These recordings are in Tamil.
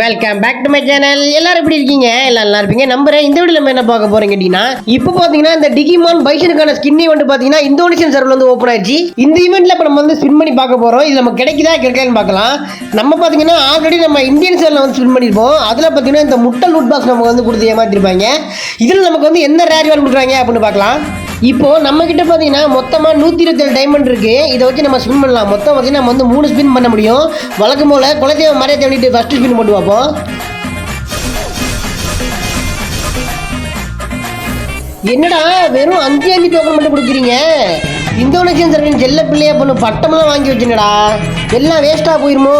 Welcome back to my channel எல்லாரும் எப்படி இருக்கீங்க? எல்லாம் நல்லா இருப்பீங்க. நம்புறேன். இந்த வீடியோ நம்ம என்ன பார்க்க போறோம் கேட்டீங்கன்னா இப்போ பார்த்தீங்கன்னா இந்த டிகிமான் பைசனுக்கான ஸ்கின் வந்து பார்த்தீங்கன்னா இந்தோனேஷியன் சர்வர் வந்து ஓப்பன் ஆயிடுச்சு இந்த ஈவெண்ட்ல இப்போ நம்ம வந்து ஸ்பின் பண்ணி பார்க்க போறோம். இது நம்ம கிடைக்குதா கிடைக்காதுன்னு பார்க்கலாம். நம்ம பார்த்தீங்கன்னா ஆல்ரெடி நம்ம இந்தியன் சர்வரில் வந்து ஸ்பின் பண்ணிருப்போம் அதில் பார்த்தீங்கன்னா இந்த முட்டை லூட் பாக்ஸ் நமக்கு வந்து கொடுத்து ஏமாத்திருப்பாங்க. இதில் நமக்கு வந்து என்ன ரேர் வேல் கொடுக்குறாங்க அப்படின்னு பார்க்கலாம். இப்போ நம்ம கிட்ட பார்த்தீங்கன்னா மொத்தமாக நூற்றி இருபத்தேழு டைமண்ட் இருக்குது இதை வச்சு நம்ம ஸ்பின் பண்ணலாம். மொத்தம் பார்த்தீங்கன்னா நம்ம வந்து மூணு ஸ்பின் பண்ண முடியும். வழக்கம் போல் குலதெய்வம் மறைய தேடிட்டு ஃபஸ்ட்டு ஸ்பின் போட்டு பார்ப்போம் என்னடா வெறும் அஞ்சு அஞ்சு டோக்கன் மட்டும் கொடுக்குறீங்க? இந்தோனேஷியன் சர்வீன் செல்ல பிள்ளையா பொண்ணு பட்டமெல்லாம் வாங்கி வச்சுனடா எல்லாம் வேஸ்ட்டாக போயிருமோ?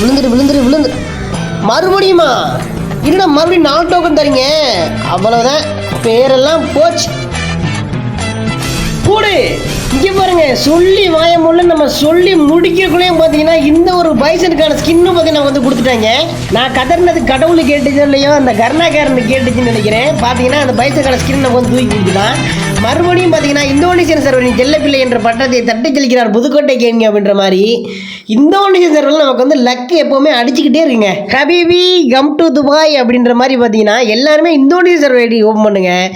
விழுந்துரு விழுந்துரு விழுந்துரு மறுபடியுமா? என்னடா மறுபடியும் நாலு டோக்கன் தரீங்க? அவ்வளோதான் பேரெல்லாம் போச்சு. போடு. இங்கே பாருங்க சொல்லி வாய முள்ள நம்ம சொல்லி முடிக்கிறக்குள்ளேயும் பார்த்தீங்கன்னா இந்த ஒரு பைசனுக்கான ஸ்கின்னு பார்த்தீங்கன்னா வந்து கொடுத்துட்டாங்க. நான் கதறினது கடவுள் கேட்டுச்சோ இல்லையோ அந்த கருணாகாரன் கேட்டுச்சுன்னு நினைக்கிறேன். பார்த்தீங்கன்னா அந்த பைசனுக்கான ஸ்கின் நம்ம வந்து தூக்கி கொடுத்துட்டான். மறுபடியும் பார்த்தீங்கன்னா இந்தோனேஷியன் சர்வரின் செல்லப்பிள்ளை என்ற பட்டத்தை தட்டி செலுக்கிறார் புதுக்கோட்டை கேமிங் அப்படின்ற மாதிரி. இந்தோனேஷியன் சர்வரில் நமக்கு வந்து லக்கு எப்போவுமே அடிச்சுக்கிட்டே இருக்குங்க. ஹபிபி கம் டு துபாய் அப்படின்ற மாதிரி பார்த்தீங்கன்னா எல்லாருமே இந்தோனேஷியன் சர்வர் ஐடி ஓப்பன் பண்ணுங்கள்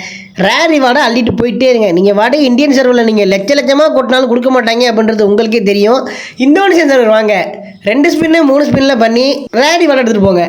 ரேர் ரிவார்டை அள்ளிட்டு போயிட்டே இருங்க. நீங்கள் வாடகை இந்தியன் சர்வரில் நீங்கள் லட்ச லட்சமாக கொட்டினாலும் கொடுக்க மாட்டாங்க அப்படின்றது உங்களுக்கே தெரியும். இந்தோனேஷியன் சர்வர் வாங்க. ரெண்டு ஸ்பின்னு மூணு ஸ்பின்னில் பண்ணி ரேர் ரிவார்டு எடுத்துகிட்டு போங்க.